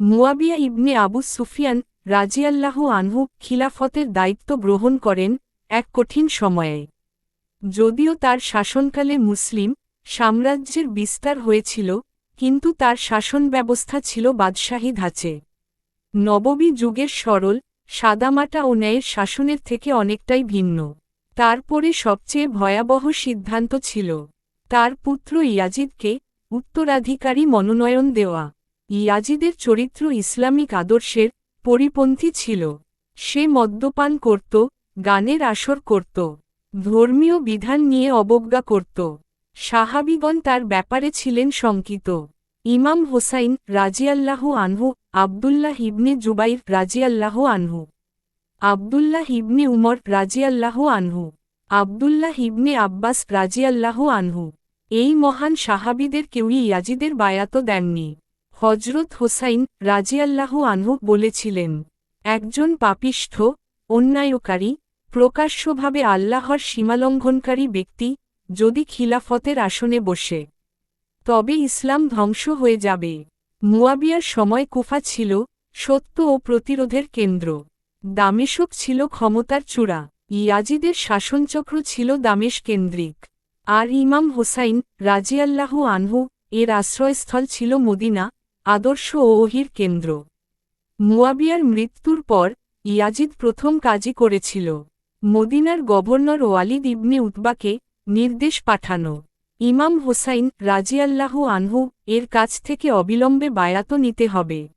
মুয়াবিয়া ইবনে আবু সুফিয়ান রাজিয়াল্লাহু আনহু খিলাফতের দায়িত্ব গ্রহণ করেন এক কঠিন সময়ে। যদিও তার শাসনকালে মুসলিম সাম্রাজ্যের বিস্তার হয়েছিল, কিন্তু তার শাসন ব্যবস্থা ছিল বাদশাহী ধাঁচে। নববী যুগের সরল, সাদামাটা ও ন্যায়ের শাসনের থেকে অনেকটাই ভিন্ন। তারপরে সবচেয়ে ভয়াবহ সিদ্ধান্ত ছিল, তার পুত্র ইয়াজিদকে উত্তরাধিকারী মনোনয়ন দেওয়া। ইয়াজিদের চরিত্র ইসলামিক আদর্শের পরিপন্থী ছিল। সে মদ্যপান করত, গানের আসর করত, ধর্মীয় বিধান নিয়ে অবজ্ঞা করত। সাহাবিগণ তার ব্যাপারে ছিলেন শঙ্কিত। ইমাম হোসাইন রাজিয়াল্লাহু আনহু, আবদুল্লাহ ইবনে জুবাইর রাজিয়াল্লাহু আনহু, আবদুল্লাহ ইবনে উমর রাজিয়াল্লাহু আনহু, আবদুল্লাহ ইবনে আব্বাস রাজিয়াল্লাহু আনহু। এই মহান সাহাবিদের কেউই ইয়াজিদের বায়াত দেননি। হজরত হোসাইন রাজিয়াল্লাহু আনহু বলেছিলেন, একজন পাপিষ্ঠ, অন্যায়কারী, প্রকাশ্যভাবে আল্লাহর সীমালঙ্ঘনকারী ব্যক্তি যদি খিলাফতের আসনে বসে, তবে ইসলাম ধ্বংস হয়ে যাবে। মুয়াবিয়ার সময় কুফা ছিল সত্য ও প্রতিরোধের কেন্দ্র। দামেশক ছিল ক্ষমতার চূড়া। ইয়াজিদের শাসনচক্র ছিল দামেশ কেন্দ্রিক। আর ইমাম হোসাইন রাজিয়াল্লাহু আনহু এর আশ্রয়স্থল ছিল মদিনা আদর্শ ও ওহির কেন্দ্র। মুয়াবিয়ার মৃত্যুর পর ইয়াজিদ প্রথম কাজই করেছিল। মদিনার গভর্নর ওয়ালিদ ইবনে উতবাকে নির্দেশ পাঠানো। ইমাম হোসাইন রাজিয়াল্লাহু আনহু এর কাছ থেকে অবিলম্বে বায়াত নিতে হবে।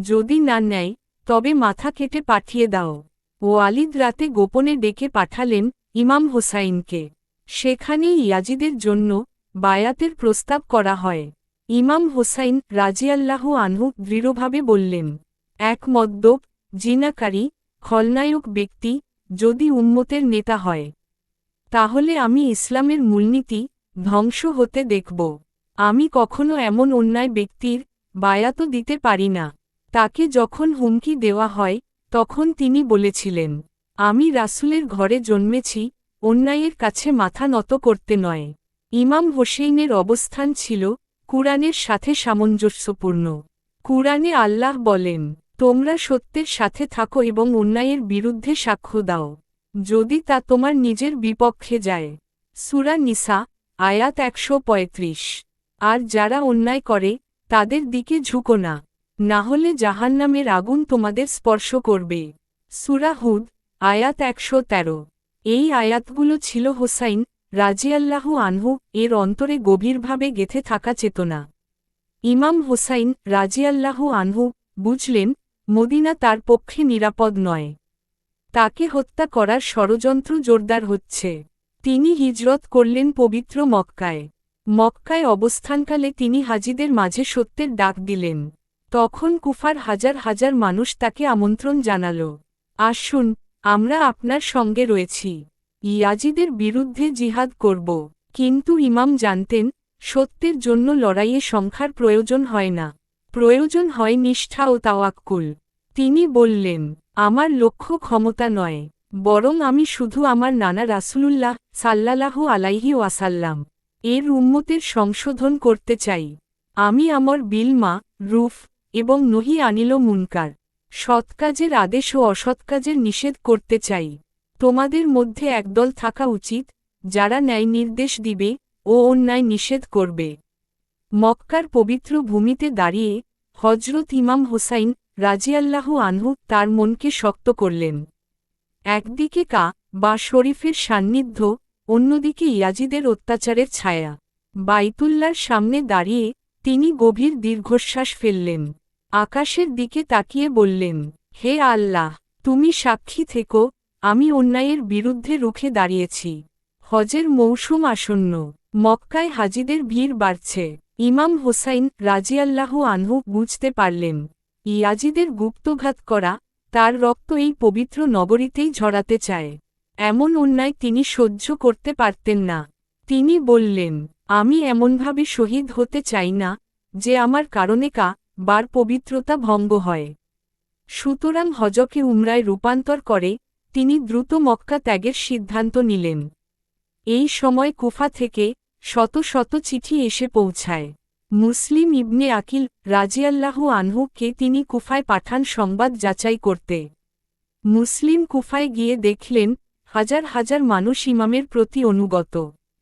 যদি না নেয়, তবে মাথা কেটে পাঠিয়ে দাও। ওয়ালিদ রাতে গোপনে ডেকে পাঠালেন ইমাম হোসাইনকে। সেখানেই ইয়াজিদের জন্য বায়াতের প্রস্তাব করা হয়। ইমাম হোসাইন রাজিয়াল্লাহু আনহু দৃঢ়ভাবে বললেন, এক মদ্যপ, জিনাকারী, খলনায়ক ব্যক্তি যদি উম্মতের নেতা হয়, তাহলে আমি ইসলামের মূলনীতি ধ্বংস হতে দেখব। আমি কখনো এমন অন্যায় ব্যক্তির বায়াত দিতে পারি না। তাকে যখন হুমকি দেওয়া হয়, তখন তিনি বলেছিলেন, আমি রাসুলের ঘরে জন্মেছি, অন্যায়ের কাছে মাথা নত করতে নয়। ইমাম হোসেইনের অবস্থান ছিল কুরআনের সাথে সামঞ্জস্যপূর্ণ। কুরআনে আল্লাহ বলেন, তোমরা সত্যের সাথে থাকো এবং অন্যায়ের বিরুদ্ধে সাক্ষ্য দাও। যদি তা তোমার নিজের বিপক্ষে যায়। সুরা নিসা, আয়াত একশো পঁয়ত্রিশ। আর যারা অন্যায় করে, তাদের দিকে ঝুঁকো না। না হলে জাহান্নামের আগুন তোমাদের স্পর্শ করবে। সুরা হুদ, আয়াত একশো তেরো। এই আয়াতগুলো ছিল হোসাইন রাজিয়াল্লাহু আনহু এর অন্তরে গভীরভাবে গেথে থাকা চেতনা। ইমাম হোসাইন রাজিয়াল্লাহু আনহু বুঝলেন, মদিনা তার পক্ষে নিরাপদ নয়। তাকে হত্যা করার ষড়যন্ত্র জোরদার হচ্ছে। তিনি হিজরত করলেন পবিত্র মক্কায়। মক্কায় অবস্থানকালে তিনি হাজিদের মাঝে সত্যের ডাক দিলেন। তখন কুফার হাজার হাজার মানুষ তাকে আমন্ত্রণ জানাল। আসুন, আমরা আপনার সঙ্গে রয়েছি। ইয়াজিদের বিরুদ্ধে জিহাদ করব। কিন্তু ইমাম জানতেন, সত্যের জন্য লড়াইয়ে সংখ্যার প্রয়োজন হয় না। প্রয়োজন হয় নিষ্ঠা ও তাওয়াক্কুল। তিনি বললেন, আমার লক্ষ্য ক্ষমতা নয়, বরং আমি শুধু আমার নানা রাসুলুল্লাহ সাল্লালাহু আলাইহি ওয়াসাল্লাম, এর উম্মতের সংশোধন করতে চাই। আমি আমার বিলমা রুফ এবং নহি আনিল মুনকার সৎকাজের আদেশ ও অসৎকাজের নিষেধ করতে চাই। তোমাদের মধ্যে একদল থাকা উচিত, যারা ন্যায় নির্দেশ দিবে ও অন্যায় নিষেধ করবে। মক্কার পবিত্র ভূমিতে দাঁড়িয়ে হজরত ইমাম হোসাইন রাজিয়াল্লাহু আনহু তার মনকে শক্ত করলেন। একদিকে কা বা শরীফের সান্নিধ্য, অন্যদিকে ইয়াজিদের অত্যাচারের ছায়া। বাইতুল্লার সামনে দাঁড়িয়ে তিনি গভীর দীর্ঘশ্বাস ফেললেন। আকাশের দিকে তাকিয়ে বললেন, হে আল্লাহ, তুমি সাক্ষী থেকো আমি অন্যায়ের বিরুদ্ধে রুখে দাঁড়িয়েছি। হজের মৌসুম আসন্ন। মক্কায় হাজিদের ভিড় বাড়ছে। ইমাম হোসাইন রাজিয়াল্লাহু আনহু বুঝতে পারলেন, ইয়াজিদের গুপ্তঘাত করা তার রক্ত এই পবিত্র নগরীতেই ঝরাতে চায়। এমন অন্যায় তিনি সহ্য করতে পারতেন না। তিনি বললেন, আমি এমনভাবে শহীদ হতে চাই না যে আমার কারণে কা বার পবিত্রতা ভঙ্গ হয়। সুতরাং হজকে উমরায় রূপান্তর করে তিনি দ্রুত মক্কা ত্যাগের সিদ্ধান্ত নিলেন। এই সময় কুফা থেকে শত শত চিঠি এসে পৌঁছায়। মুসলিম ইবনে আকিল রাজিয়াল্লাহু আনহু কে তিনি কুফায় পাঠান সংবাদ যাচাই করতে। মুসলিম কুফায় গিয়ে দেখলেন, হাজার হাজার মানুষ ইমামের প্রতি অনুগত।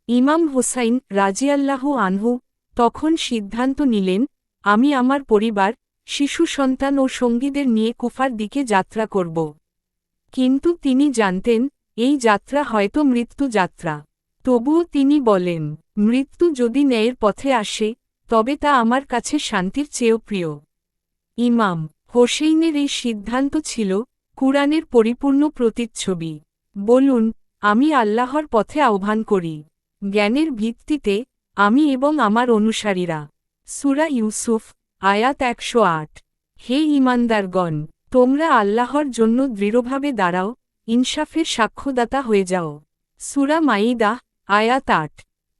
ইমাম হোসাইন রাজিয়াল্লাহু আনহু তখন সিদ্ধান্ত নিলেন, আমি আমার পরিবার, শিশু সন্তান ও সঙ্গীদের নিয়ে কুফার দিকে যাত্রা করব। কিন্তু তিনি জানতেন, এই যাত্রা হয়তো মৃত্যু যাত্রা। তবুও তিনি বলেন, মৃত্যু যদি ন্যায়ের পথে আসে, তবে তা আমার কাছে শান্তির চেয়েও প্রিয়। ইমাম হোসেইনের এই সিদ্ধান্ত ছিল কুরআনের পরিপূর্ণ প্রতিচ্ছবি। বলুন, আমি আল্লাহর পথে আহ্বান করি। জ্ঞানের ভিত্তিতে আমি এবং আমার অনুসারীরা। সুরা ইউসুফ, আয়াত একশো আট। হে ইমানদারগণ! তোমরা আল্লাহর জন্য দৃঢ়ভাবে দাঁড়াও, ইনসাফের সাক্ষ্যদাতা হয়ে যাও। সুরা মাইদা আয়াত আট।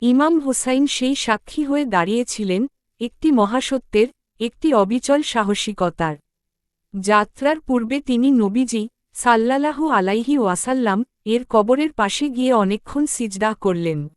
ইমাম হোসাইন সেই সাক্ষী হয়ে দাঁড়িয়েছিলেন, একটি মহাসত্যের, একটি অবিচল সাহসিকতার। যাত্রার পূর্বে তিনি নবীজি সাল্লালাহু আলাইহি ওয়াসাল্লাম, এর কবরের পাশে গিয়ে অনেকক্ষণ সিজদা করলেন।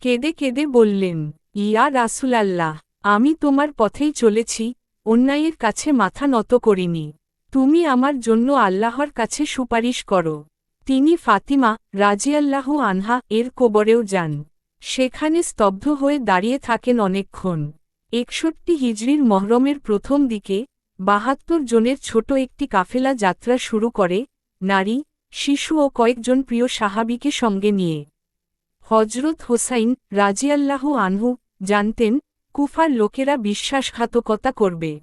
কেঁদে কেঁদে বললেন, ইয়া রাসুলাল্লাহ, আমি তোমার পথেই চলেছি, অন্যায়ের কাছে মাথা নত করিনি। তুমি আমার জন্য আল্লাহর কাছে সুপারিশ করো। তিনি ফাতিমা রাজিয়াল্লাহু আনহা এর কোবরেও যান। সেখানে স্তব্ধ হয়ে দাঁড়িয়ে থাকেন অনেকক্ষণ। একষট্টি হিজড়ির মহরমের প্রথম দিকে বাহাত্তর জনের ছোট একটি কাফেলা যাত্রা শুরু করে, নারী, শিশু ও কয়েকজন প্রিয় সাহাবিকে সঙ্গে নিয়ে। হজরত হোসাইন রাজিয়াল্লাহু আনহু জানতেন, কুফার লোকেরা বিশ্বাসঘাতকতা করবে।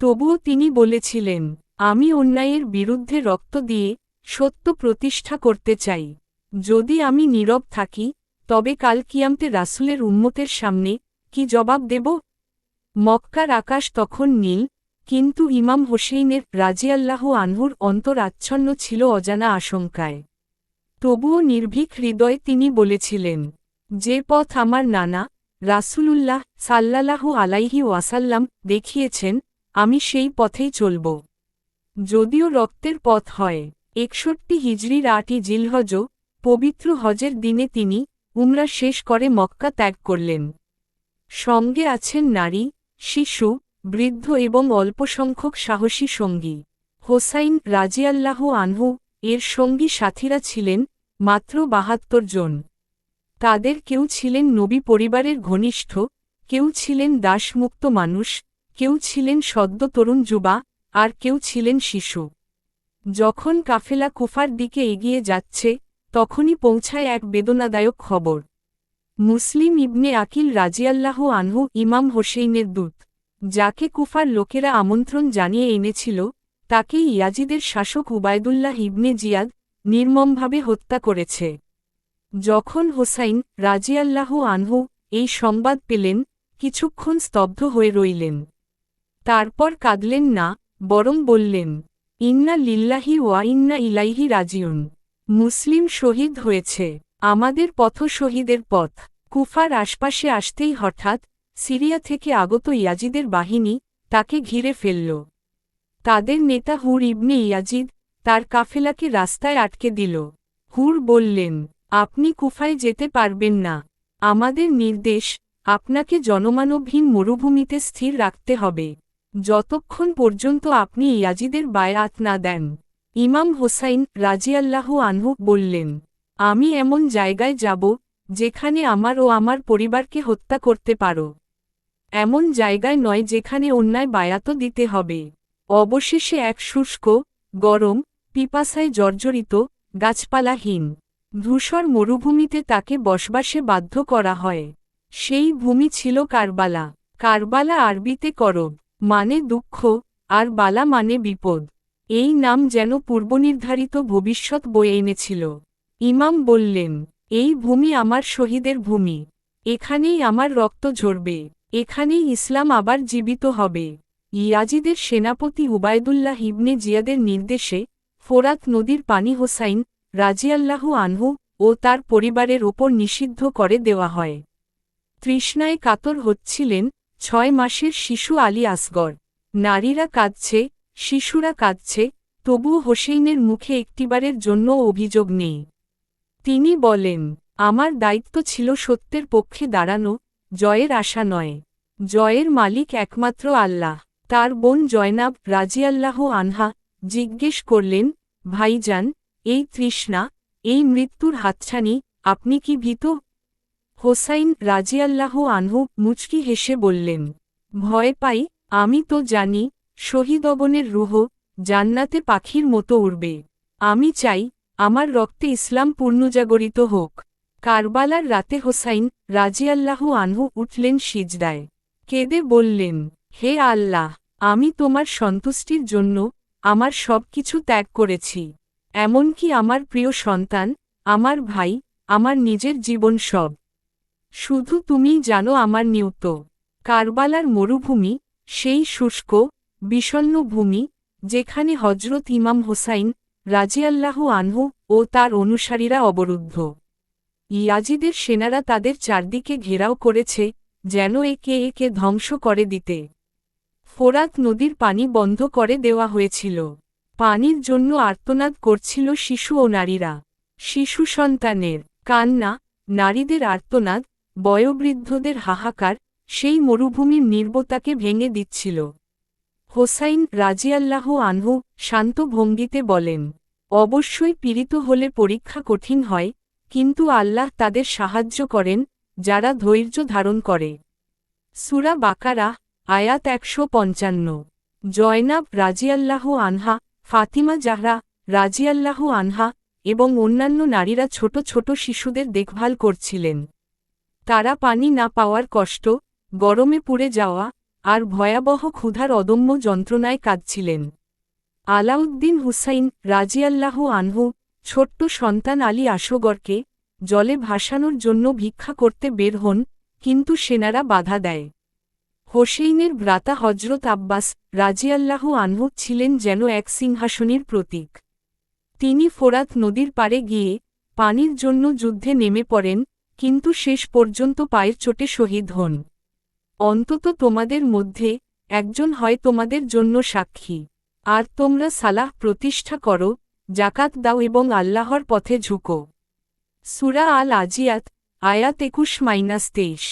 তবুও তিনি বলেছিলেন, আমি অন্যায়ের বিরুদ্ধে রক্ত দিয়ে সত্য প্রতিষ্ঠা করতে চাই। যদি আমি নীরব থাকি, তবে কাল কিয়ামতে রাসুলের উম্মতের সামনে কি জবাব দেব? মক্কার আকাশ তখন নীল, কিন্তু ইমাম হোসেইনের রাজিয়াল্লাহ আনহুর অন্তর আচ্ছন্ন ছিল অজানা আশঙ্কায়। তবুও নির্ভীক হৃদয়ে তিনি বলেছিলেন, যে পথ আমার নানা, রাসূলুল্লাহ সাল্লাল্লাহু আলাইহি ওয়াসাল্লাম দেখিয়েছেন আমি সেই পথেই চলব। যদিও রক্তের পথ হয়। একষট্টি হিজড়ির আটই জিলহজ, পবিত্র হজের দিনে তিনি উমরা শেষ করে মক্কা ত্যাগ করলেন। সঙ্গে আছেন নারী, শিশু, বৃদ্ধ এবং অল্পসংখ্যক সাহসী সঙ্গী। হোসাইন রাজিয়াল্লাহ আনহু এর সঙ্গী সাথীরা ছিলেন মাত্র বাহাত্তর জন। তাদের কেউ ছিলেন নবী পরিবারের ঘনিষ্ঠ, কেউ ছিলেন দাসমুক্ত মানুষ কেউ ছিলেন সদ্য তরুণ যুবা, আর কেউ ছিলেন শিশু। যখন কাফেলা কুফার দিকে এগিয়ে যাচ্ছে, তখনই পৌঁছায় এক বেদনাদায়ক খবর। মুসলিম ইবনে আকিল রাজিয়াল্লাহ আনহু ইমাম হোসেইনের দূত, যাকে কুফার লোকেরা আমন্ত্রণ জানিয়ে এনেছিল তাকেই ইয়াজিদের শাসক উবায়দুল্লাহ ইবনে জিয়াদ নির্মমভাবে হত্যা করেছে। যখন হোসাইন রাজিয়াল্লাহু আনহু এই সংবাদ পেলেন, কিছুক্ষণ স্তব্ধ হয়ে রইলেন। তারপর কাঁদলেন না, বরং বললেন, ইন্না লিল্লাহি ওয়া ইন্না ইলাইহি রাজিউন। মুসলিম শহীদ হয়েছে। আমাদের পথ শহীদের পথ। কুফার আশপাশে আসতেই হঠাৎ সিরিয়া থেকে আগত ইয়াজিদের বাহিনী তাকে ঘিরে ফেলল। তাদের নেতা হুর ইবনে ইয়াজিদ তার কাফেলাকে রাস্তায় আটকে দিল। হুর বললেন, আপনি কুফায় যেতে পারবেন না। আমাদের নির্দেশ, আপনাকে জনমানবহীন মরুভূমিতে স্থির রাখতে হবে। যতক্ষণ পর্যন্ত আপনি ইয়াজিদের বায়াত না দেন, ইমাম হোসাইন রাজিয়াল্লাহু আনহু বললেন, আমি এমন জায়গায় যাব, যেখানে আমার ও আমার পরিবারকে হত্যা করতে পারো। এমন জায়গায় নয় যেখানে অন্যায় বায়াত দিতে হবে। অবশেষে এক শুষ্ক, গরম, পিপাসায় জর্জরিত, গাছপালাহীন ধূসর মরুভূমিতে তাকে বসবাসে বাধ্য করা হয়। সেই ভূমি ছিল কারবালা। কারবালা আরবিতে করব। মানে দুঃখ, আর বালা মানে বিপদ। এই নাম যেন পূর্বনির্ধারিত ভবিষ্যৎ বয়ে এনেছিল। ইমাম বললেন, এই ভূমি আমার শহীদের ভূমি। এখানেই আমার রক্ত ঝরবে। এখানেই ইসলাম আবার জীবিত হবে। ইয়াজিদের সেনাপতি উবায়দুল্লাহ ইবনে জিয়াদের নির্দেশে ফোরাত নদীর পানি হোসাইন রাজিয়াল্লাহু আনহু ও তার পরিবারের ওপর নিষিদ্ধ করে দেওয়া হয়। তৃষ্ণায় কাতর হচ্ছিলেন ছয় মাসের শিশু আলী আসগর। নারীরা কাঁদছে, শিশুরা কাঁদছে, তবুও হোসেইনের মুখে একটিবারের জন্য অভিযোগ নেই। তিনি বলেন, আমার দায়িত্ব ছিল সত্যের পক্ষে দাঁড়ানো, জয়ের আশা নয়। জয়ের মালিক একমাত্র আল্লাহ। তার বোন জয়নাব রাজিয়াল্লাহ আনহা জিজ্ঞেস করলেন, ভাইজান, এই তৃষ্ণা, এই মৃত্যুর হাতছানি, আপনি কি ভীত? হোসাইন রাজিয়াল্লাহ আনহু মুচকি হেসে বললেন, ভয় পাই, আমি তো জানি শহীদবনের রুহ জান্নাতে পাখির মতো উড়বে। আমি চাই, আমার রক্তে ইসলাম পূর্ণজাগরিত হোক। কারবালার রাতে হোসাইন রাজিয়াল্লাহু আনহু উঠলেন সিজদায়। কেঁদে বললেন, হে আল্লাহ, আমি তোমার সন্তুষ্টির জন্য আমার সব কিছু ত্যাগ করেছি। এমনকি আমার প্রিয় সন্তান, আমার ভাই, আমার নিজের জীবন সব। শুধু তুমিই জানো আমার নিয়ত। কারবালার মরুভূমি, সেই শুষ্ক বিষণ্ন ভূমি, যেখানে হজরত ইমাম হোসাইন রাজিয়াল্লাহু আনহু ও তার অনুসারীরা অবরুদ্ধ। ইয়াজিদের সেনারা তাদের চারদিকে ঘেরাও করেছে, যেন একে একে ধ্বংস করে দিতে। ফোরাত নদীর পানি বন্ধ করে দেওয়া হয়েছিল। পানির জন্য আর্তনাদ করছিল শিশু ও নারীরা। শিশু সন্তানের কান্না, নারীদের আর্তনাদ বয়োবৃদ্ধদের হাহাকার সেই মরুভূমির নির্বতাকে ভেঙে দিচ্ছিল। হোসাইন রাজিয়াল্লাহ আনহু শান্ত ভঙ্গিতে বলেন, অবশ্যই পীড়িত হলে পরীক্ষা কঠিন হয়, কিন্তু আল্লাহ তাদের সাহায্য করেন, যারা ধৈর্য ধারণ করে। সুরা বাকারা, আয়াত একশো পঞ্চান্ন। জয়নাব রাজিয়াল্লাহ আনহা, ফাতিমা জাহরা রাজিয়াল্লাহ আনহা এবং অন্যান্য নারীরা ছোট ছোট শিশুদের দেখভাল করছিলেন। তারা পানি না পাওয়ার কষ্ট, গরমে পুড়ে যাওয়া আর ভয়াবহ ক্ষুধার অদম্য যন্ত্রণায় কাঁদছিলেন। আলাউদ্দিন হুসাইন রাজিয়াল্লাহ আনহু, ছোট্ট সন্তান আলী আশোগরকে জলে ভাসানোর জন্য ভিক্ষা করতে বের হন, কিন্তু সেনারা বাধা দেয়। হোসেইনের ভ্রাতা হজরত আব্বাস রাজিয়াল্লাহ আনহু ছিলেন যেন এক সিংহাসনের প্রতীক। তিনি ফোরাত নদীর পারে গিয়ে পানির জন্য যুদ্ধে নেমে পড়েন কিন্তু শেষ পর্যন্ত পায়ের চোটে শহীদ হন। অন্তত তোমাদের মধ্যে একজন হয় তোমাদের জন্য সাক্ষী। আর তোমরা সালাহ প্রতিষ্ঠা করো জাকাত দাও এবং আল্লাহর পথে ঝুঁকো। সুরা আল আজিয়াত আয়াত একুশ মাইনাস তেইশ।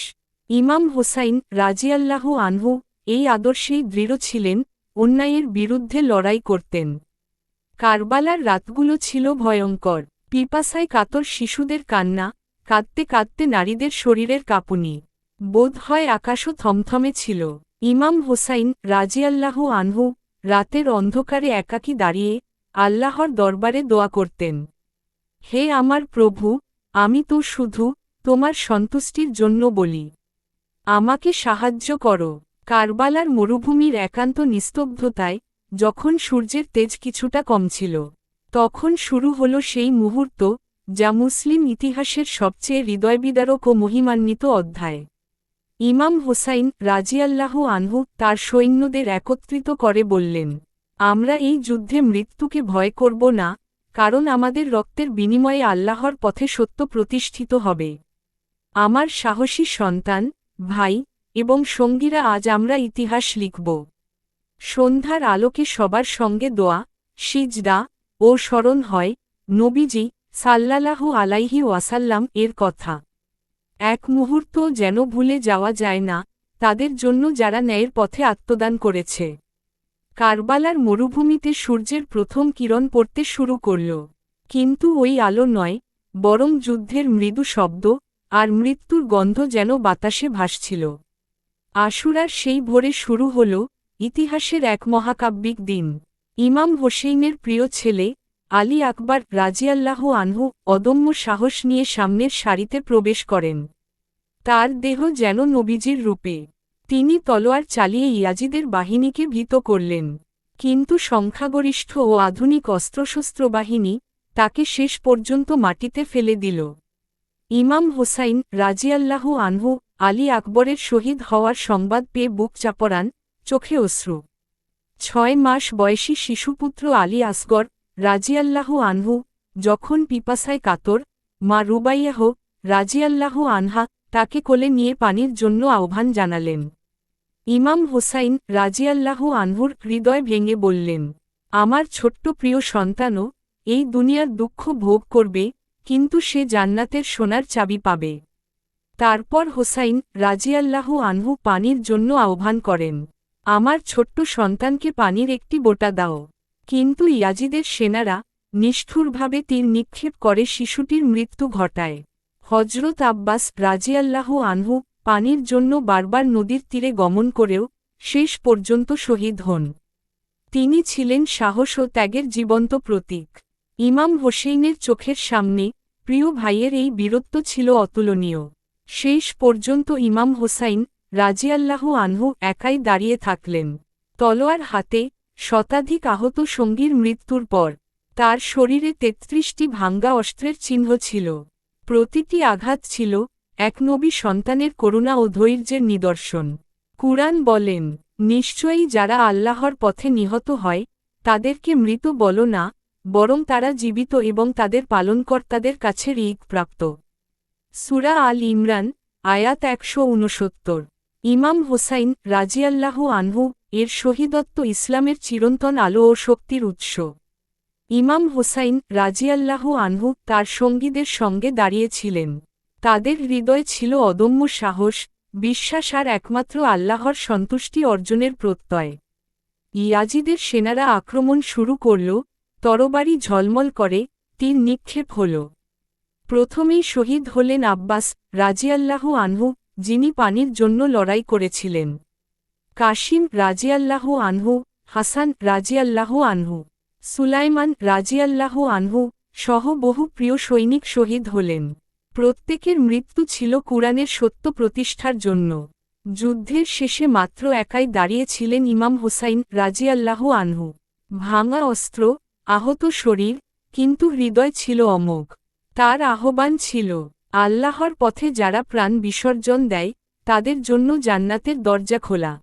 ইমাম হোসাইন রাজিয়াল্লাহ আনহু এই আদর্শেই দৃঢ় ছিলেন, অন্যায়ের বিরুদ্ধে লড়াই করতেন। কারবালার রাতগুলো ছিল ভয়ঙ্কর। পিপাসায় কাতর শিশুদের কান্না কাঁদতে কাঁদতে নারীদের শরীরের কাঁপুনি। বোধ হয় আকাশও থমথমে ছিল। ইমাম হোসাইন রাজিয়াল্লাহ আনহু রাতের অন্ধকারে একাকী দাঁড়িয়ে আল্লাহর দরবারে দোয়া করতেন, হে আমার প্রভু, আমি তো শুধু তোমার সন্তুষ্টির জন্য বলি। আমাকে সাহায্য করো। কারবালার মরুভূমির একান্ত নিস্তব্ধতায় যখন সূর্যের তেজ কিছুটা কম ছিল, তখন শুরু হল সেই মুহূর্ত যা মুসলিম ইতিহাসের সবচেয়ে হৃদয়বিদারক ও মহিমান্বিত অধ্যায়। ইমাম হোসাইন রাজিয়াল্লাহ আনহু তার সৈন্যদের একত্রিত করে বললেন, আমরা এই যুদ্ধে মৃত্যুকে ভয় করব না, কারণ আমাদের রক্তের বিনিময়ে আল্লাহর পথে সত্য প্রতিষ্ঠিত হবে। আমার সাহসী সন্তান, ভাই এবং সঙ্গীরা আজ আমরা ইতিহাস লিখব। সন্ধ্যার আলোকে সবার সঙ্গে দোয়া, সিজদা ও স্মরণ হয়, নবীজি সাল্লালাহু আলাইহি ওয়াসাল্লাম এর কথা। এক মুহূর্ত যেন ভুলে যাওয়া যায় না, তাদের জন্য যারা ন্যায়ের পথে আত্মদান করেছে। কারবালার মরুভূমিতে সূর্যের প্রথম কিরণ পড়তে শুরু করল। কিন্তু ওই আলো নয়, বরং যুদ্ধের মৃদু শব্দ আর মৃত্যুর গন্ধ যেন বাতাসে ভাসছিল। আশুরার সেই ভোরে শুরু হল ইতিহাসের এক মহাকাব্যিক দিন। ইমাম হোসেইনের প্রিয় ছেলে আলী আকবর রাজিয়াল্লাহ আনহু অদম্য সাহস নিয়ে সামনের সারিতে প্রবেশ করেন। তার দেহ যেন নবীজির রূপে। তিনি তলোয়ার চালিয়ে ইয়াজিদের বাহিনীকে ভীত করলেন। কিন্তু সংখ্যাগরিষ্ঠ ও আধুনিক অস্ত্রশস্ত্র বাহিনী তাকে শেষ পর্যন্ত মাটিতে ফেলে দিল। ইমাম হোসাইন রাজিয়াল্লাহ আনহু আলী আকবরের শহীদ হওয়ার সংবাদ পেয়ে বুক চাপড়ান, চোখে অশ্রু। ছয় মাস বয়সী শিশুপুত্র আলী আসগর রাজিয়াল্লাহ আনহু, যখন পিপাসায় কাতর, মা রুবাইয়াহ রাজিয়াল্লাহ আনহা তাকে কোলে নিয়ে পানির জন্য আহ্বান জানালেন। ইমাম হোসাইন রাজিয়াল্লাহ আনহুর হৃদয় ভেঙে বললেন, আমার ছোট্ট প্রিয় সন্তানও এই দুনিয়ার দুঃখ ভোগ করবে, কিন্তু সে জান্নাতের সোনার চাবি পাবে। তারপর হোসাইন রাজিয়াল্লাহু আনহু পানির জন্য আহ্বান করেন, আমার ছোট্ট সন্তানকে পানির একটি বোটা দাও। কিন্তু ইয়াজিদের সেনারা নিষ্ঠুরভাবে তীর নিক্ষেপ করে শিশুটির মৃত্যু ঘটায়। হজরত আব্বাস রাজিয়াল্লাহু আনহু পানির জন্য বারবার নদীর তীরে গমন করেও শেষ পর্যন্ত শহীদ হন। তিনি ছিলেন সাহস ও ত্যাগের জীবন্ত প্রতীক। ইমাম হোসেইনের চোখের সামনে প্রিয় ভাইয়ের এই বীরত্ব ছিল অতুলনীয়। শেষ পর্যন্ত ইমাম হোসাইন রাজিয়াল্লাহু আনহু একাই দাঁড়িয়ে থাকলেন। তলোয়ার হাতে শতাধিক আহত সঙ্গীর মৃত্যুর পর, তার শরীরে তেত্রিশটি ভাঙ্গা অস্ত্রের চিহ্ন ছিল। প্রতিটি আঘাত ছিল এক নবী সন্তানের করুণা ও ধৈর্যের নিদর্শন। কুরআন বলেন, নিশ্চয়ই যারা আল্লাহর পথে নিহত হয়, তাদেরকে মৃত বলো না, বরং তারা জীবিত এবং তাদের পালনকর্তাদের কাছে রিক প্রাপ্ত সুরা আল ইমরান, আয়াত একশো উনসত্তর। ইমাম হোসাইন রাজিয়াল্লাহু আনহু এর শহীদত্ব ইসলামের চিরন্তন আলো ও শক্তির উৎস। ইমাম হোসাইন রাজিয়াল্লাহু আনহু তার সঙ্গীদের সঙ্গে দাঁড়িয়েছিলেন। তাদের হৃদয় ছিল অদম্য সাহস, বিশ্বাস আর একমাত্র আল্লাহর সন্তুষ্টি অর্জনের প্রত্যয়। ইয়াজিদের সেনারা আক্রমণ শুরু করল, তরবারি ঝলমল করে, তীর নিক্ষেপ হল। প্রথমেই শহীদ হলেন আব্বাস রাজিয়াল্লাহু আনহু যিনি পানির জন্য লড়াই করেছিলেন। কাশিম রাজিয়াল্লাহু আনহু, হাসান রাজিয়াল্লাহু আনহু, সুলাইমান রাজিয়াল্লাহু আনহু সহ বহু প্রিয় সৈনিক শহীদ হলেন। প্রত্যেকের মৃত্যু ছিল কুরআনের সত্য প্রতিষ্ঠার জন্য। যুদ্ধের শেষে মাত্র একাই দাঁড়িয়েছিলেন ইমাম হোসাইন রাজিয়াল্লাহু আনহু। ভাঙা অস্ত্র, আহত শরীর, কিন্তু হৃদয় ছিল অমোঘ। তার আহ্বান ছিল আল্লাহর পথে যারা প্রাণ বিসর্জন দেয়, তাদের জন্য জান্নাতের দরজা খোলা।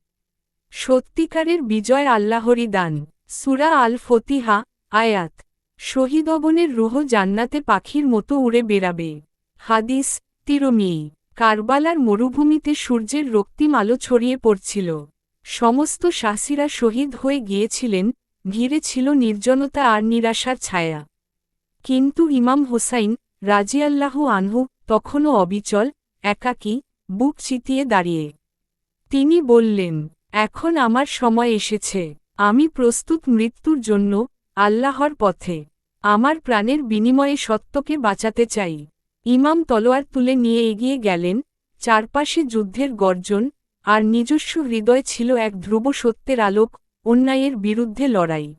সত্যিকারের বিজয় আল্লাহরই দান। সুরা আল ফতিহা আয়াত। শহীদবনের রুহ জান্নাতে পাখির মতো উড়ে বেড়াবে। হাদিস তিরমি কারবালার মরুভূমিতে সূর্যের রক্তিম আলো ছড়িয়ে পড়ছিল। সমস্ত শাসিরা শহীদ হয়ে গিয়েছিলেন ঘিরে ছিল নির্জনতা আর নিরাশার ছায়া। কিন্তু ইমাম হোসাইন রাজিয়াল্লাহু আনহু তখনও অবিচল, একাকী, বুক চিতিয়ে দাঁড়িয়ে। তিনি বললেন, এখন আমার সময় এসেছে। আমি প্রস্তুত মৃত্যুর জন্য আল্লাহর পথে। আমার প্রাণের বিনিময়ে সত্যকে বাঁচাতে চাই। ইমাম তলোয়ার তুলে নিয়ে এগিয়ে গেলেন। চারপাশে যুদ্ধের গর্জন আর নিজস্ব হৃদয় ছিল এক ধ্রুব সত্যের আলোক অন্যায়ের বিরুদ্ধে লড়াই।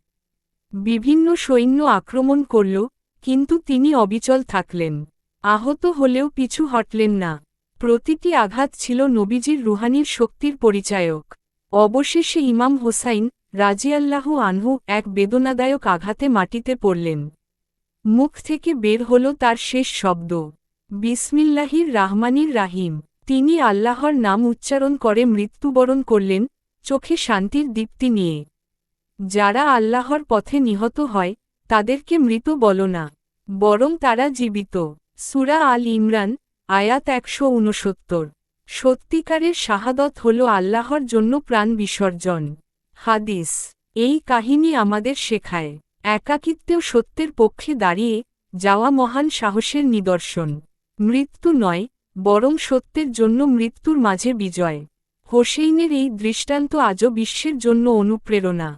বিভিন্ন সৈন্য আক্রমণ করল, কিন্তু তিনি অবিচল থাকলেন। আহত হলেও পিছু হটলেন না। প্রতিটি আঘাত ছিল নবীজির রুহানির শক্তির পরিচায়ক। অবশেষে ইমাম হোসাইন রাজিয়াল্লাহু আনহু এক বেদনাদায়ক আঘাতে মাটিতে পড়লেন। মুখ থেকে বের হল তার শেষ শব্দ। বিসমিল্লাহির রাহমানির রাহিম। তিনি আল্লাহর নাম উচ্চারণ করে মৃত্যুবরণ করলেন, চোখে শান্তির দীপ্তি নিয়ে। যারা আল্লাহর পথে নিহত হয়, তাদেরকে মৃত বলো না। বরং তারা জীবিত। সুরা আল ইমরান, আয়াত একশো উনসত্তর সত্যিকারের শাহাদত হল আল্লাহর জন্য প্রাণ বিসর্জন। হাদিস, এই কাহিনী আমাদের শেখায়। একাকিত্বেও সত্যের পক্ষে দাঁড়িয়ে যাওয়া মহান সাহসের নিদর্শন। মৃত্যু নয়, বরং সত্যের জন্য মৃত্যুর মাঝে বিজয়। হোসেইনের এই দৃষ্টান্ত আজও বিশ্বের জন্য অনুপ্রেরণা।